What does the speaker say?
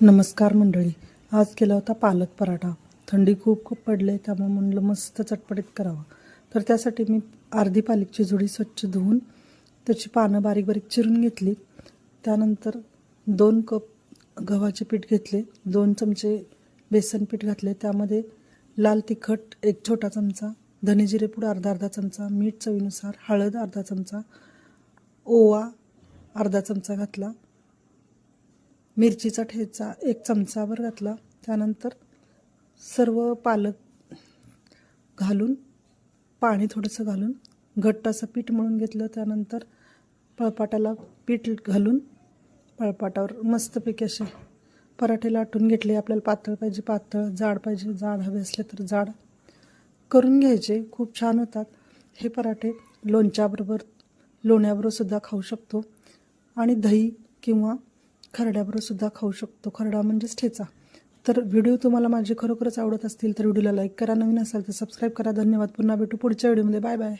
नमस्कार मंडळी. आज केला होता पालक पराठा. थंडी खूप खूप पडले त्यामुळे म्हणलं मस्त चटपटीत करावं. तर त्यासाठी मी अर्धी पालकची जुडी स्वच्छ धुवून त्याची पानं बारीक बारीक चिरून घेतली. त्यानंतर दोन कप गव्हाचे पीठ घेतले. दोन चमचे बेसन पीठ घातले. त्यामध्ये लाल तिखट एक छोटा चमचा धनेजिरे पूड अर्धा अर्धा चमचा मीठ चवीनुसार हळद अर्धा चमचा ओवा अर्धा चमचा घातला. मिरचीचा ठेचा एक चमचाभर घातला. त्यानंतर सर्व पालक घालून पाणी थोडंसं घालून घट्ट असं पीठ मळून घेतलं. त्यानंतर पळपाटाला पीठ घालून पळपाटावर मस्तपैकी असे पराठे लाटून घेतले. आपल्याला पातळ पाहिजे पातळ जाड पाहिजे जाड हवे असले तर जाड करून घ्यायचे. खूप छान होतात. हे पराठे लोणच्याबरोबर लोण्याबरोबर सुद्धा खाऊ शकतो. आणि दही किंवा खरड्याबरोबर सुद्धा खाऊ शकतो. खरडा म्हणजेच ठेचा. तर व्हिडिओ तुम्हाला माझे खरोखरच आवडत असतील तर व्हिडिओला लाईक करा. नवीन असाल तर सबस्क्राईब करा. धन्यवाद. पुन्हा भेटू पुढच्या व्हिडिओमध्ये बाय बाय